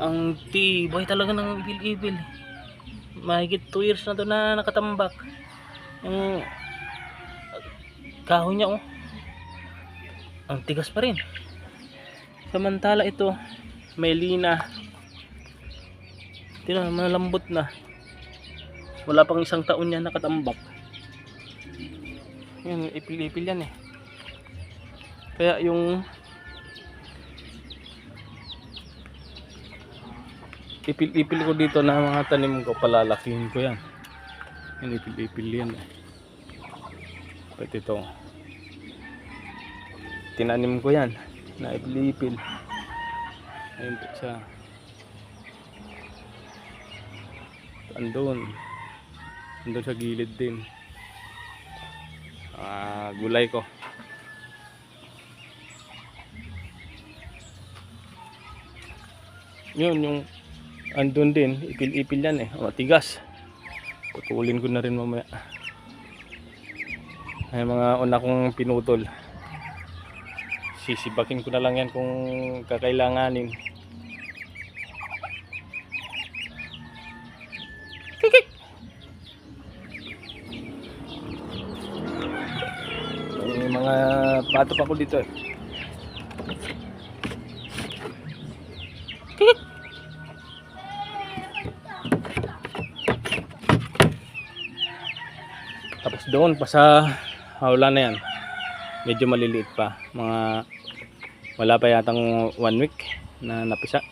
Ang tibay talaga ng ibil-ibil. Mahigit 2 years na to na nakatambak. Yung kahoy niya oh. Ang tigas pa rin. Samantala ito, may lina. Tino, malambot na. Wala pang isang taon yan nakatambak. Yan, ipil-ipil yan eh. Kaya yung ipil-ipil ko dito na mga tanim ko, palalakihin ko yan. Yan, ipil-ipil yan eh. Pwede ito. Tinanim ko yan, na ipil-ipil. Ayun po siya. Andun. Andun sa gilid din. Ah, gulay ko. Yun, yung andun din, ipil-ipil yan eh, matigas. Putulin ko na rin mamaya. Ay mga una kong pinutol. Sisibakin ko na lang yan kung kakailanganin. Kikik! May mga pato pa ko dito eh. Tapos doon pa sa hawla na yan. Medyo maliliit pa. Mga wala pa yatang one week na napisa.